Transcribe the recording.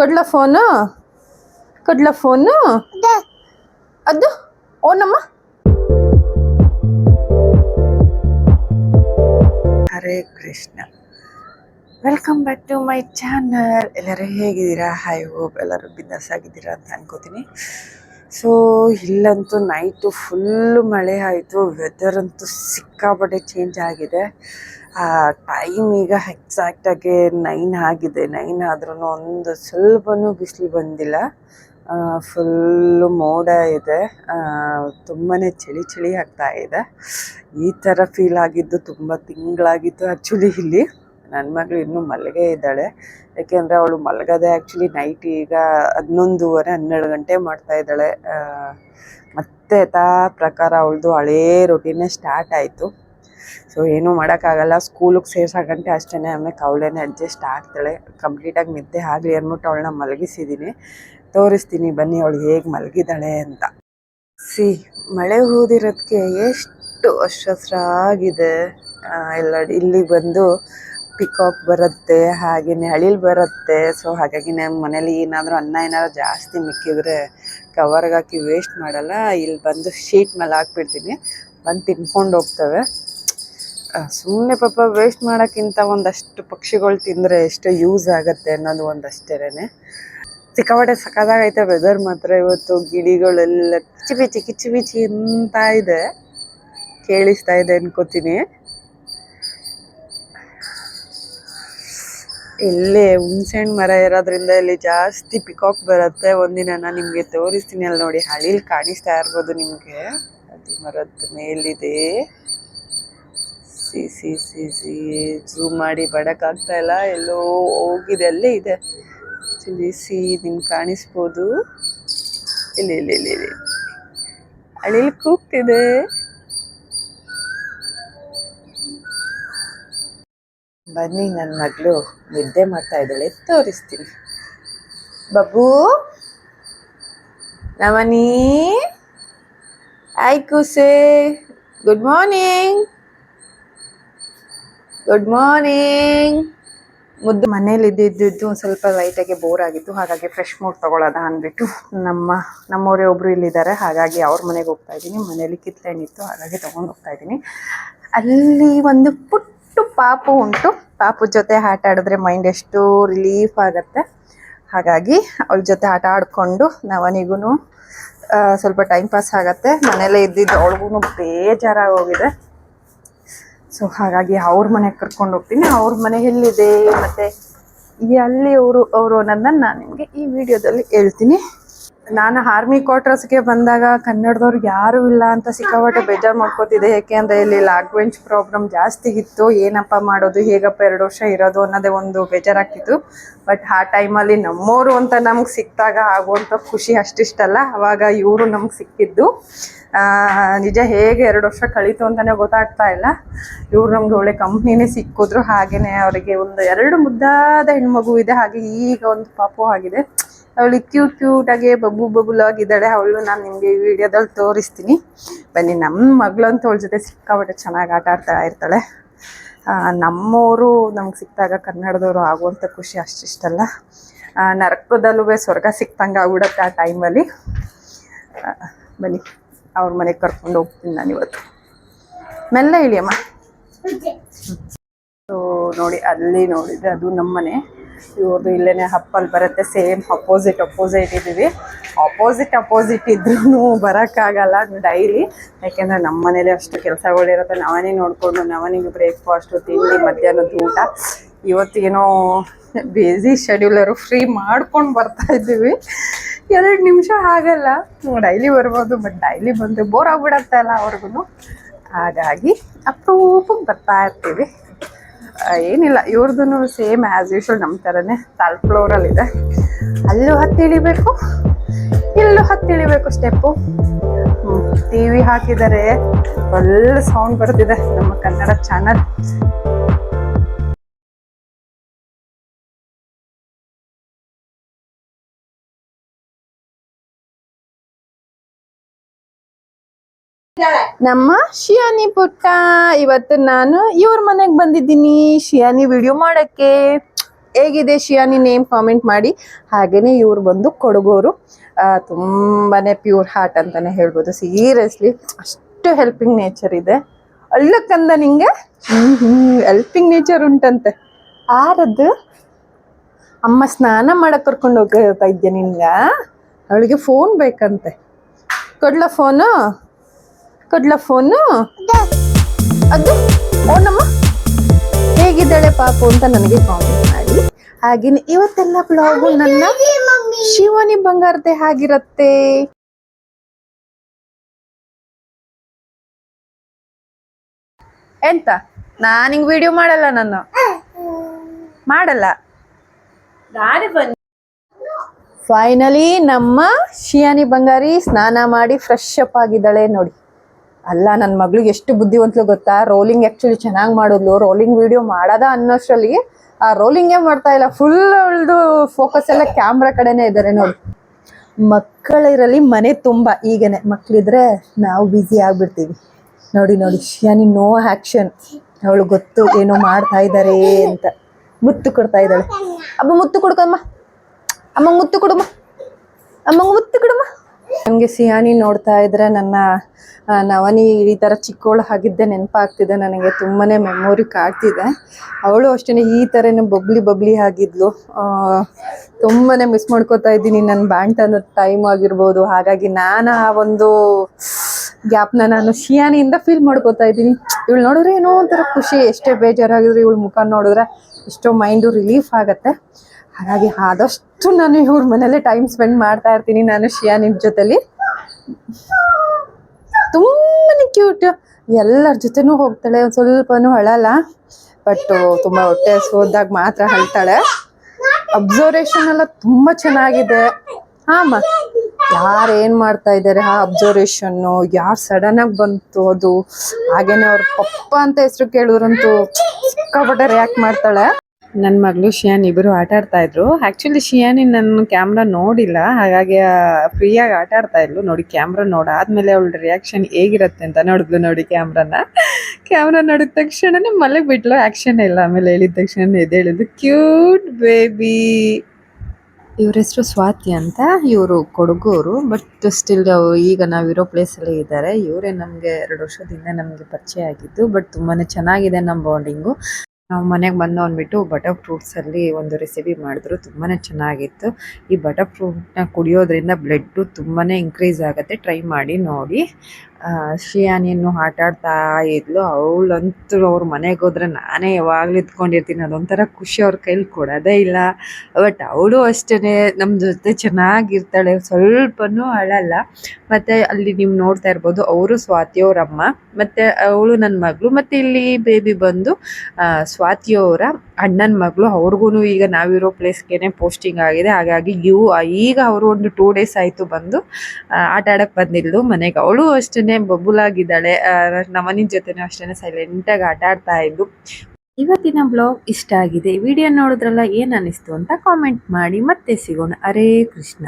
ಕೊಡ್ಲ phone ಕಡ್ಲ phone ಅದು? ಓನಮ್ಮ Hare Krishna. Welcome back to my channel ಎಲ್ಲರೂ ಹೇಗಿದ್ದೀರಾ? ಹೈ ಹೋಪ್ ಎಲ್ಲರೂ ಬಿಂದಾಸ್ ಆಗಿದ್ದೀರಾ ಅಂತ ಅನ್ಕೋತೀನಿ. ಸೊ ಇಲ್ಲಂತೂ ನೈಟು ಫುಲ್ಲು ಮಳೆ ಆಯಿತು. ವೆದರ್ ಅಂತೂ ಸಿಕ್ಕಾಪಟ್ಟೆ ಚೇಂಜ್ ಆಗಿದೆ. ಟೈಮ್ ಈಗ ಎಕ್ಸಾಕ್ಟಾಗಿ ನೈನ್ ಆಗಿದೆ. ನೈನ್ ಆದ್ರೂ ಒಂದು ಸ್ವಲ್ಪನೂ ಬಿಸಿಲು ಬಂದಿಲ್ಲ. ಫುಲ್ಲು ಮೋಡ ಇದೆ. ತುಂಬಾ ಚಳಿ ಚಳಿ ಆಗ್ತಾ ಇದೆ. ಈ ಥರ ಫೀಲ್ ಆಗಿದ್ದು ತುಂಬ ತಿಂಗಳಾಗಿತ್ತು ಆ್ಯಕ್ಚುಲಿ ಇಲ್ಲಿ. ನನ್ನ ಮಗಳು ಇನ್ನೂ ಮಲಗೇ ಇದ್ದಾಳೆ. ಯಾಕೆಂದರೆ ಅವಳು ಮಲಗದೆ ಆ್ಯಕ್ಚುಲಿ ನೈಟ್ ಈಗ ಹನ್ನೊಂದುವರೆ, ಹನ್ನೆರಡು ಗಂಟೆ ಮಾಡ್ತಾ ಇದ್ದಾಳೆ. ಮತ್ತೆ ತಾ ಪ್ರಕಾರ ಅವಳದು ಹಳೇ ರೊಟೀನೇ ಸ್ಟಾರ್ಟ್ ಆಯಿತು. ಸೊ ಏನೂ ಮಾಡೋಕ್ಕಾಗಲ್ಲ. ಸ್ಕೂಲಿಗೆ ಸೇರ್ಸೋ ಗಂಟೆ ಅಷ್ಟೇ ಆಮೇಲೆ ಅವಳೇನೆ ಅಡ್ಜಸ್ಟ್ ಆಗ್ತಾಳೆ. ಕಂಪ್ಲೀಟಾಗಿ ನಿದ್ದೆ ಆಗಲಿ ಅಂದ್ಬಿಟ್ಟು ಅವಳನ್ನ ಮಲಗಿಸಿದ್ದೀನಿ ತೋರಿಸ್ತೀನಿ, ಬನ್ನಿ, ಅವಳು ಹೇಗೆ ಮಲಗಿದ್ದಾಳೆ ಅಂತ. ಸಿ ಮಳೆ ಹೂದಿರೋದಕ್ಕೆ ಎಷ್ಟು ಹಸ್ರಾಗಿದೆ ಎಲ್ಲ ಇಲ್ಲಿಗೆ ಬಂದು ಪಿಕಾಕ್ ಬರುತ್ತೆ ಹಾಗೆಯೇ ಅಳಿಲ್ ಬರುತ್ತೆ. ಸೊ ಹಾಗಾಗಿ ನಮ್ಮ ಮನೇಲಿ ಏನಾದರೂ ಅನ್ನ ಏನಾದರೂ ಜಾಸ್ತಿ ಮಿಕ್ಕಿದ್ರೆ ಕವರ್ಗೆ ಹಾಕಿ ವೇಸ್ಟ್ ಮಾಡಲ್ಲ. ಇಲ್ಲಿ ಬಂದು ಶೀಟ್ ಮೇಲೆ ಹಾಕ್ಬಿಡ್ತೀನಿ. ಬಂದು ತಿನ್ಕೊಂಡು ಹೋಗ್ತವೆ. ಸುಮ್ಮನೆ ಪಾಪ ವೇಸ್ಟ್ ಮಾಡೋಕ್ಕಿಂತ ಒಂದಷ್ಟು ಪಕ್ಷಿಗಳು ತಿಂದರೆ ಎಷ್ಟು ಯೂಸ್ ಆಗುತ್ತೆ ಅನ್ನೋದು ಒಂದಷ್ಟೇನೆ. ಸಿಕ್ಕಾಪಟ್ಟೆ ಸಕ್ಕದಾಗೈತೆ ವೆದರ್ ಮಾತ್ರ ಇವತ್ತು, ಗಿಳಿಗಳೆಲ್ಲ ಕಿಚಿ ಬಿಚಿ ಕಿಚಿ ಬಿಚಿ ಅಂತ ಇದೆ. ಕೇಳಿಸ್ತಾ ಇದೆ ಅನ್ಕೋತೀನಿ. ಇಲ್ಲಿ ಹುಣ್ಸೆಹಣ್ಣು ಮರ ಇರೋದ್ರಿಂದ ಇಲ್ಲಿ ಜಾಸ್ತಿ ಪಿಕಾಕ್ ಬರುತ್ತೆ. ಒಂದಿನ ನಾನು ನಿಮಗೆ ತೋರಿಸ್ತೀನಿ. ಅಲ್ಲಿ ನೋಡಿ ಹಳಿಲ್ ಕಾಣಿಸ್ತಾ ಇರ್ಬೋದು ನಿಮಗೆ. ಅದು ಮರದ ಮೇಲಿದೆ. See see see see zoom ಮಾಡಿ ಬಡಕ್ಕಾಗ್ತಾ ಇಲ್ಲ. ಎಲ್ಲೋ ಹೋಗಿದೆ, ಅಲ್ಲೇ ಇದೆ. ಸಿ ಸಿ ನಿಮ್ಗೆ ಕಾಣಿಸ್ಬೋದು. ಇಲ್ಲಿ ಇಲ್ಲಿ ಇಲ್ಲಿ ಇಲ್ಲಿ. ಅಳಿಲ್ ಕೂಗ್ತಿದೆ. ಬನ್ನಿ ನನ್ನ ಮಗಳು ನಿದ್ದೆ ಮಾಡ್ತಾ ಇದ್ದಾಳೆ. ತೋರಿಸ್ತೀನಿ. ಬಬ್ಬು. ನವನಿ. ಆಯ್ ಕೂಸೆ. ಗುಡ್ ಮಾರ್ನಿಂಗ್ ಗುಡ್ ಮಾರ್ನಿಂಗ್ ಮುದ್ದು ಮನೇಲಿ ಇದ್ದಿದ್ದು ಒಂದು ಸ್ವಲ್ಪ ಲೈಟಾಗಿ ಬೋರ್ ಆಗಿತ್ತು. ಹಾಗಾಗಿ ಫ್ರೆಶ್ ಮೂಡ್ ತಗೊಳ್ಳೋದ ಅಂದ್ಬಿಟ್ಟು ನಮ್ಮ ನಮ್ಮವರೇ ಒಬ್ರು ಇಲ್ಲಿದ್ದಾರೆ. ಹಾಗಾಗಿ ಅವ್ರ ಮನೆಗೆ ಹೋಗ್ತಾ ಇದ್ದೀನಿ. ಮನೇಲಿ ಕಿತ್ಲೆಹಣ್ಣಿತ್ತು ಹಾಗಾಗಿ ತೊಗೊಂಡು ಹೋಗ್ತಾ ಇದ್ದೀನಿ. ಅಲ್ಲಿ ಒಂದು ಪುಟ್ಟು ಪಾಪು ಉಂಟು. ಪಾಪು ಜೊತೆ ಆಟ ಆಡಿದ್ರೆ ಮೈಂಡ್ ಎಷ್ಟು ರಿಲೀಫ್ ಆಗುತ್ತೆ. ಹಾಗಾಗಿ ಅವಳ ಜೊತೆ ಆಟ ಆಡಿಕೊಂಡು ನವನಿಗೂ ಸ್ವಲ್ಪ ಟೈಮ್ ಪಾಸ್ ಆಗುತ್ತೆ. ಮನೇಲೇ ಇದ್ದಿದ್ದು ಅವಳಿಗೂ ಬೇಜಾರಾಗಿ ಹೋಗಿದೆ ಸೊ ಹಾಗಾಗಿ ಅವ್ರ ಮನೆಗೆ ಕರ್ಕೊಂಡು ಹೋಗ್ತೀನಿ. ಅವ್ರ ಮನೆ ಎಲ್ಲಿದೆ? ಮತ್ತೆ ಎಲ್ಲಿ ಅವರು ಅವರು ಅನ್ನೋದನ್ನ ನಾನು ನಿಮಗೆ ಈ ವಿಡಿಯೋದಲ್ಲಿ ಹೇಳ್ತೀನಿ. ನಾನು ಆರ್ಮಿ ಕ್ವಾರ್ಟರ್ಸ್ಗೆ ಬಂದಾಗ ಕನ್ನಡದವ್ರು ಯಾರೂ ಇಲ್ಲ ಅಂತ ಸಿಕ್ಕಾಪಟ್ಟೆ ಬೇಜಾರು ಮಾಡ್ಕೋತಿದ್ದೆ. ಯಾಕೆ ಅಂದರೆ ಇಲ್ಲಿ ಲ್ಯಾಂಗ್ವೇಜ್ ಪ್ರಾಬ್ಲಮ್ ಜಾಸ್ತಿ ಇತ್ತು. ಏನಪ್ಪ ಮಾಡೋದು, ಹೇಗಪ್ಪ ಎರಡು ವರ್ಷ ಇರೋದು ಅನ್ನೋದೇ ಒಂದು ಬೇಜಾರಾಗ್ತಿತ್ತು. ಬಟ್ ಆ ಟೈಮಲ್ಲಿ ನಮ್ಮೋರು ಅಂತ ನಮ್ಗೆ ಸಿಕ್ಕಿದಾಗ ಆಗುವಂಥ ಖುಷಿ ಅಷ್ಟಿಷ್ಟಲ್ಲ. ಅವಾಗ ಇವರು ನಮ್ಗೆ ಸಿಕ್ಕಿದ್ದು. ನಿಜ ಹೇಗೆ ಎರಡು ವರ್ಷ ಕಳೀತು ಅಂತಲೇ ಗೊತ್ತಾಗ್ತಾ ಇಲ್ಲ. ಇವ್ರು ನಮ್ಗೆ ಒಳ್ಳೆ ಕಂಪ್ನಿನೇ ಸಿಕ್ಕಿದ್ರು. ಹಾಗೆಯೇ ಅವರಿಗೆ ಒಂದು ಎರಡು ಮುದ್ದಾದ ಹೆಣ್ಮಗು ಇದೆ. ಹಾಗೆ ಈಗ ಒಂದು ಪಾಪು ಆಗಿದೆ. ಅವಳು ಕ್ಯೂಟ್ ಕ್ಯೂಟಾಗೆ ಬಬ್ಬು ಬಬುಲಾಗಿದ್ದಾಳೆ ಅವಳು ನಾನು ನಿಮಗೆ ಈ ವಿಡಿಯೋದಲ್ಲಿ ತೋರಿಸ್ತೀನಿ. ಬನ್ನಿ ನಮ್ಮ ಮಗಳಂತೂ ಅವಳ ಜೊತೆ ಸಿಕ್ಕಾಪಟ್ಟೆ ಚೆನ್ನಾಗಿ ಆಟ ಆಡ್ತಾ ಇರ್ತಾಳೆ. ನಮ್ಮವರು ನಮ್ಗೆ ಸಿಕ್ಕಿದಾಗ ಕನ್ನಡದವರು ಆಗುವಂಥ ಖುಷಿ ಅಷ್ಟಿಷ್ಟಲ್ಲ ನರಕದಲ್ಲೂ ಸ್ವರ್ಗ ಸಿಕ್ತಂಗೆ ಆಗ್ಬಿಡತ್ತೆ ಆ ಟೈಮಲ್ಲಿ ಬನ್ನಿ ಅವ್ರ ಮನೆಗೆ ಕರ್ಕೊಂಡು ಹೋಗ್ತೀನಿ ನಾನು ಇವತ್ತು. ಮೆಲ್ಲ ಇಳಿಯಮ್ಮ. ಸೊ ನೋಡಿ ಅಲ್ಲಿ ನೋಡಿದ್ರೆ ಅದು ನಮ್ಮನೆ. ಇವ್ರದ್ದು ಇಲ್ಲೇನೆ ಹಪ್ಪಲ್ಲಿ ಬರುತ್ತೆ ಸೇಮ್ ಅಪೋಸಿಟ್ ಅಪೋಸಿಟ್ ಇದ್ದೀವಿ ಅಪೋಸಿಟ್ ಅಪೋಸಿಟ್ ಇದ್ರೂ ಬರೋಕ್ಕಾಗಲ್ಲ ಡೈಲಿ ಯಾಕೆಂದರೆ ನಮ್ಮ ಮನೇಲಿ ಅಷ್ಟು ಕೆಲಸಗಳಿರುತ್ತೆ ನಾವೇ ನೋಡಿಕೊಂಡು ನಾವನಿಗೆ ಬ್ರೇಕ್ಫಾಸ್ಟು ತಿಂಡಿ, ಮಧ್ಯಾಹ್ನದ ಊಟ. ಇವತ್ತೇನೋ ಬೇಸಿ ಶೆಡ್ಯೂಲರು ಫ್ರೀ ಮಾಡ್ಕೊಂಡು ಬರ್ತಾ ಇದ್ದೀವಿ. ಎರಡು ನಿಮಿಷ ಆಗಲ್ಲ. ಡೈಲಿ ಬರ್ಬೋದು ಬಟ್ ಡೈಲಿ ಬಂದರೆ ಬೋರ್ ಆಗಿಬಿಡತ್ತೆ ಅಲ್ಲ ಅವ್ರಿಗೂ ಹಾಗಾಗಿ ಅಪ್ರೂಪಕ್ಕೆ ಬರ್ತಾ ಇರ್ತೀವಿ. ಏನಿಲ್ಲ ಇವ್ರದ್ದು ಸೇಮ್ ಆ್ಯಸ್ ಯೂಶುವಲ್ ನಮ್ಮ ಥರನೇ ತಾಲ್ ಫ್ಲೋರಲ್ಲಿದೆ ಅಲ್ಲೂ ಹತ್ತಿ ಇಳಿಬೇಕು, ಇಲ್ಲೂ ಹತ್ತಿ ಇಳಿಬೇಕು ಸ್ಟೆಪ್ಪು ಟಿ ವಿ ಹಾಕಿದ್ದಾರೆ ಒಳ್ಳೆ ಸೌಂಡ್ ಬರ್ತಿದೆ ನಮ್ಮ ಕನ್ನಡ ಚಾನಲ್ ನಮ್ಮ ಶಿಯಾನಿ ಪುಟ್ಟ, ಇವತ್ತು ನಾನು ಇವ್ರ ಮನೆಗೆ ಬಂದಿದ್ದೀನಿ. ಶಿಯಾನಿ ವಿಡಿಯೋ ಮಾಡಕ್ಕೆ. ಹೇಗಿದೆ ಶಿಯಾನಿ ನೇಮ್ ಕಾಮೆಂಟ್ ಮಾಡಿ. ಹಾಗೇನೆ ಇವ್ರು ಬಂದು ಕೊಡಗೋರು. ತುಂಬಾನೇ ಪ್ಯೂರ್ ಹಾರ್ಟ್ ಅಂತಾನೆ ಹೇಳ್ಬೋದು. ಸೀರಿಯಸ್ಲಿ ಅಷ್ಟು ಹೆಲ್ಪಿಂಗ್ ನೇಚರ್ ಇದೆ. ಅಳ್ಳಕ್ಕಂದ ನಿಂಗೆ? ಹೆಲ್ಪಿಂಗ್ ನೇಚರ್ ಉಂಟಂತೆ. ಆರದ್ದು ಅಮ್ಮ ಸ್ನಾನ ಮಾಡಕ್ ಕರ್ಕೊಂಡು ಹೋಗ್ತಾ ಇದ್ದೆ ನಿನ್ಗ? ಅವಳಿಗೆ ಫೋನ್ ಬೇಕಂತೆ. ಕೊಡ್ಲ ಫೋನು ಕೊಡ್ಲ ಫೋನು? ಅದು. ಓನಮ್ಮ ಹೇಗಿದ್ದಾಳೆ ಪಾಪು ಅಂತ ನನಗೆ ಕಾಮೆಂಟ್ ಮಾಡಿ. ಹಾಗೇನೆ ಇವತ್ತೆಲ್ಲ ಬ್ಲಾಗು ನನ್ನ ಶಿವನಿ ಬಂಗಾರತೆ ಹಾಗಿರತ್ತೆ. ಎಂತ? ನಾನು ಹಿಂಗ್ ವಿಡಿಯೋ ಮಾಡಲ್ಲ ನಾನು. ಮಾಡಲ್ಲ. ಫೈನಲಿ ನಮ್ಮ ಶಿಯಾನಿ ಬಂಗಾರಿ ಸ್ನಾನ ಮಾಡಿ ಫ್ರೆಶ್ ಅಪ್ ಆಗಿದ್ದಾಳೆ ನೋಡಿ. ಅಲ್ಲ ನನ್ನ ಮಗಳಿಗೆ ಎಷ್ಟು ಬುದ್ಧಿವಂತಲು ಗೊತ್ತಾ? ರೋಲಿಂಗ್ ಆ್ಯಕ್ಚುಲಿ ಚೆನ್ನಾಗಿ ಮಾಡಿದ್ಲು. ರೋಲಿಂಗ್ ವಿಡಿಯೋ ಮಾಡೋದ ಅನ್ನೋಷ್ಟರಲ್ಲಿ ಆ ರೋಲಿಂಗೇ ಮಾಡ್ತಾ ಇಲ್ಲ? ಫುಲ್ ಅವಳದು ಫೋಕಸ್ ಎಲ್ಲ ಕ್ಯಾಮ್ರಾ ಕಡೆನೇ ಇದ್ದಾರೆ ನೋಡಿ. ಮಕ್ಕಳಿರಲಿ ಮನೆ ತುಂಬ ಈಗನೆ. ಮಕ್ಕಳಿದ್ರೆ ನಾವು ಬ್ಯುಸಿ ಆಗಿಬಿಡ್ತೀವಿ. ನೋಡಿ ನೋಡಿ, ಶಿಯಾನಿ ನೋ ಆ್ಯಕ್ಷನ್ ಅವಳು ಗೊತ್ತು ಏನೋ ಮಾಡ್ತಾ ಇದ್ದಾರೆ ಅಂತ. ಮುತ್ತು ಕೊಡ್ತಾ ಇದ್ದಾಳೆ. ಅಮ್ಮ, ಮುತ್ತು ಕೊಡ್ಕಮ್ಮ ಅಮ್ಮ, ಮುತ್ತು ಕೊಡಮ್ಮ ಅಮ್ಮ. ಮುತ್ತು ಕೊಡಮ್ಮ ನನಗೆ ಸಿಯಾನಿ ನೋಡ್ತಾ ಇದ್ರೆ ನನ್ನ ನವನಿ ಈ ಥರ ಚಿಕ್ಕವಳು ಆಗಿದ್ದೆ ನೆನಪಾಗ್ತಿದೆ. ನನಗೆ ತುಂಬಾನೇ ಮೆಮೊರಿ ಕಾಡ್ತಿದೆ. ಅವಳು ಅಷ್ಟೇ ಈ ಥರನೇ ಬಬ್ಲಿ ಬಬ್ಲಿ ಆಗಿದ್ಲು. ತುಂಬಾ ತುಂಬಾನೇ ಮಿಸ್ ಮಾಡ್ಕೋತಾ ಇದ್ದೀನಿ. ನನ್ನ ಬ್ಯಾಂಟನ ಟೈಮ್ ಆಗಿರ್ಬೋದು. ಹಾಗಾಗಿ ನಾನು ಆ ಒಂದು ಗ್ಯಾಪ್ನ ನಾನು ಶಿಯಾನಿಯಿಂದ ಫೀಲ್ ಮಾಡ್ಕೋತಾ ಇದ್ದೀನಿ. ಇವಳು ನೋಡಿದ್ರೆ ಏನೋ ಒಂಥರ ಖುಷಿ. ಎಷ್ಟೇ ಬೇಜಾರಾಗಿದ್ರು ಇವಳು ಮುಖ ನೋಡಿದ್ರೆ ಎಷ್ಟೋ ಮೈಂಡು ರಿಲೀಫ್ ಆಗತ್ತೆ. ಹಾಗಾಗಿ ಆದಷ್ಟು ನಾನು ಇವ್ರ ಮನೇಲೆ ಟೈಮ್ ಸ್ಪೆಂಡ್ ಮಾಡ್ತಾ ಇರ್ತೀನಿ ನಾನು ಶಿಯಾ ನಿಮ್ ಜೊತೆಲಿ. ತುಂಬಾನೇ ಕ್ಯೂಟ್ ಎಲ್ಲರ ಜೊತೆನೂ ಹೋಗ್ತಾಳೆ, ಒಂದು ಸ್ವಲ್ಪನೂ ಅಳಲ್ಲ ಬಟ್ ತುಂಬ ಹೊಟ್ಟೆ ಹೋದಾಗ ಮಾತ್ರ ಅಳ್ತಾಳೆ. ಅಬ್ಸರ್ವೇಷನ್ ಎಲ್ಲ ತುಂಬಾ ಚೆನ್ನಾಗಿದೆ. ಹಾಮ ಯಾರು ಏನ್ ಮಾಡ್ತಾ ಇದ್ದಾರೆ ಆ ಅಬ್ಸರ್ವೇಷನ್ನು ಯಾರು ಸಡನ್ ಆಗಿ ಬಂತು ಅದು? ಹಾಗೇನೆ ಅವ್ರ ಪಪ್ಪ ಅಂತ ಹೆಸರು ಕೇಳಿದ್ರಂತೂ ಸಿಕ್ಕಾಪಟ್ಟೆ ರಿಯಾಕ್ಟ್ ಮಾಡ್ತಾಳೆ. ನನ್ನ ಮಗಳು ಶಿಯಾನ್ ಇಬ್ಬರು ಆಟ ಆಡ್ತಾ ಇದ್ರು. ಆ್ಯಕ್ಚುಲಿ ಶಿಯಾನಿ ನನ್ನ ಕ್ಯಾಮ್ರಾ ನೋಡಿಲ್ಲ. ಹಾಗಾಗಿ ಫ್ರೀಯಾಗಿ ಆಟ ಆಡ್ತಾ ಇದ್ಲು. ನೋಡಿ ಕ್ಯಾಮ್ರಾ ನೋಡಾದ್ಮೇಲೆ ಅವಳ ರಿಯಾಕ್ಷನ್ ಹೇಗಿರುತ್ತೆ ಅಂತ ನೋಡಿದ್ಲು ನೋಡಿ ಕ್ಯಾಮ್ರಾನ ಕ್ಯಾಮ್ರಾ ನೋಡಿದ ತಕ್ಷಣನೇ ಮಲಗಿ ಬಿಟ್ಲು. ಆ್ಯಕ್ಷನ್ ಇಲ್ಲ. ಆಮೇಲೆ ಹೇಳಿದ ತಕ್ಷಣ ಎದ್ದೇಳಿದ್ದು ಕ್ಯೂಟ್ ಬೇಬಿ ಇವ್ರ ಹೆಸರು ಸ್ವಾತಿ ಅಂತ. ಇವರು ಕೊಡಗೂರು. ಬಟ್ ಸ್ಟಿಲ್ ಈಗ ನಾವಿರೋ ಪ್ಲೇಸಲ್ಲೇ ಇದ್ದಾರೆ. ಇವರೇ ನಮಗೆ ಎರಡು ವರ್ಷದಿಂದ ನಮಗೆ ಪರಿಚಯ ಆಗಿದ್ದು. ಬಟ್ ತುಂಬಾ ಚೆನ್ನಾಗಿದೆ ನಮ್ಮ ಬಾಂಡಿಂಗು ನಾವು ಮನೆಗೆ ಬಂದು ಅಂದ್ಬಿಟ್ಟು ಬಟರ್ ಫ್ರೂಟ್ಸಲ್ಲಿ ಒಂದು ರೆಸಿಪಿ ಮಾಡಿದ್ರು ತುಂಬಾ ಚೆನ್ನಾಗಿತ್ತು. ಈ ಬಟರ್ ಫ್ರೂಟ್ನ ಕುಡಿಯೋದ್ರಿಂದ ಬ್ಲಡ್ಡು ತುಂಬಾ ಇನ್ಕ್ರೀಸ್ ಆಗುತ್ತೆ. ಟ್ರೈ ಮಾಡಿ ನೋಡಿ. ಶ್ರೇಯಾನಿಯನ್ನು ಆಟ ಆಡ್ತಾ ಇದ್ಲು. ಅವಳಂತೂ ಅವ್ರ ಮನೆಗೆ ಹೋದ್ರೆ ನಾನೇ ಯಾವಾಗಲೂ ಇದ್ಕೊಂಡಿರ್ತೀನಿ. ಅದೊಂಥರ ಖುಷಿ ಅವ್ರ ಕೈಲಿ ಕೊಡೋದೇ ಇಲ್ಲ. ಬಟ್ ಅವಳು ಅಷ್ಟೇ ನಮ್ಮ ಜೊತೆ ಚೆನ್ನಾಗಿರ್ತಾಳೆ. ಸ್ವಲ್ಪನೂ ಅಳಲ್ಲ. ಮತ್ತು ಅಲ್ಲಿ ನೀವು ನೋಡ್ತಾ ಇರ್ಬೋದು, ಅವರು ಸ್ವಾತಿ ಅವ್ರ ಅಮ್ಮ ಮತ್ತು ಅವಳು ನನ್ನ ಮಗಳು. ಮತ್ತು ಇಲ್ಲಿ ಬೇಬಿ ಬಂದು ಸ್ವಾತಿಯವರ ಅಣ್ಣನ ಮಗಳು ಅವ್ರಿಗೂ ಈಗ ನಾವಿರೋ ಪ್ಲೇಸ್ಗೆ ಪೋಸ್ಟಿಂಗ್ ಆಗಿದೆ. ಹಾಗಾಗಿ ಇವು ಈಗ ಅವರು ಒಂದು ಟೂ ಡೇಸ್ ಆಯಿತು ಬಂದು ಆಟ ಆಡಕ್ಕೆ ಬಂದಿದ್ಲು ಮನೆಗೆ. ಅವಳು ಅಷ್ಟೇ ಬಬ್ಬುಲಾಗಿದ್ದಾಳೆ ನಮ್ಮನಿನ ಜೊತೆನೂ ಅಷ್ಟೇ ಸೈಲೆಂಟಾಗಿ ಆಟ ಆಡ್ತಾ ಇದ್ದು ಇವತ್ತಿನ ಬ್ಲಾಗ್ ಇಷ್ಟ ಆಗಿದೆ. ವಿಡಿಯೋ ನೋಡಿದ್ರಲ್ಲ ಏನು ಅನ್ನಿಸ್ತು ಅಂತ ಕಾಮೆಂಟ್ ಮಾಡಿ. ಮತ್ತೆ ಸಿಗೋಣ. ಅರೇ ಕೃಷ್ಣ.